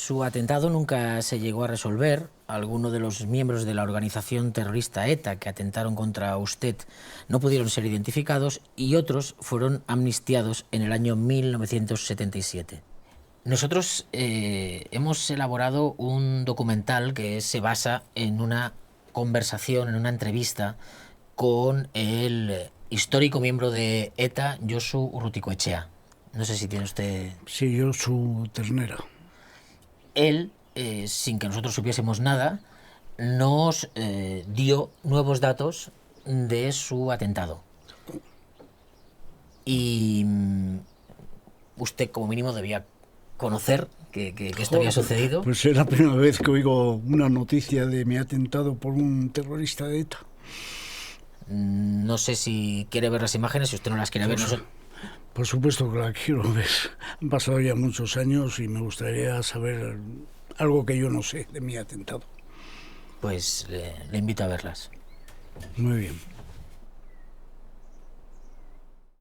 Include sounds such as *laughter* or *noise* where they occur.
Su atentado nunca se llegó a resolver. Algunos de los miembros de la organización terrorista ETA que atentaron contra usted no pudieron ser identificados y otros fueron amnistiados en el año 1977. Nosotros eh, hemos elaborado un documental que se basa en una conversación, en una entrevista con el histórico miembro de ETA, Josu Urruticoechea. No sé si tiene usted... Sí, Josu Ternera él, eh, sin que nosotros supiésemos nada, nos eh, dio nuevos datos de su atentado. Y mm, usted como mínimo debía conocer que, esto había sucedido. Pues es la primera vez que oigo una noticia de mi atentado por un terrorista de ETA. Mm, no sé si quiere ver las imágenes, si usted no las quiere ver. Pues, por supuesto que la quiero *laughs* ver. Han pasado ya muchos años y me gustaría saber algo que yo no sé de mi atentado. Pues le invito a verlas. Muy bien.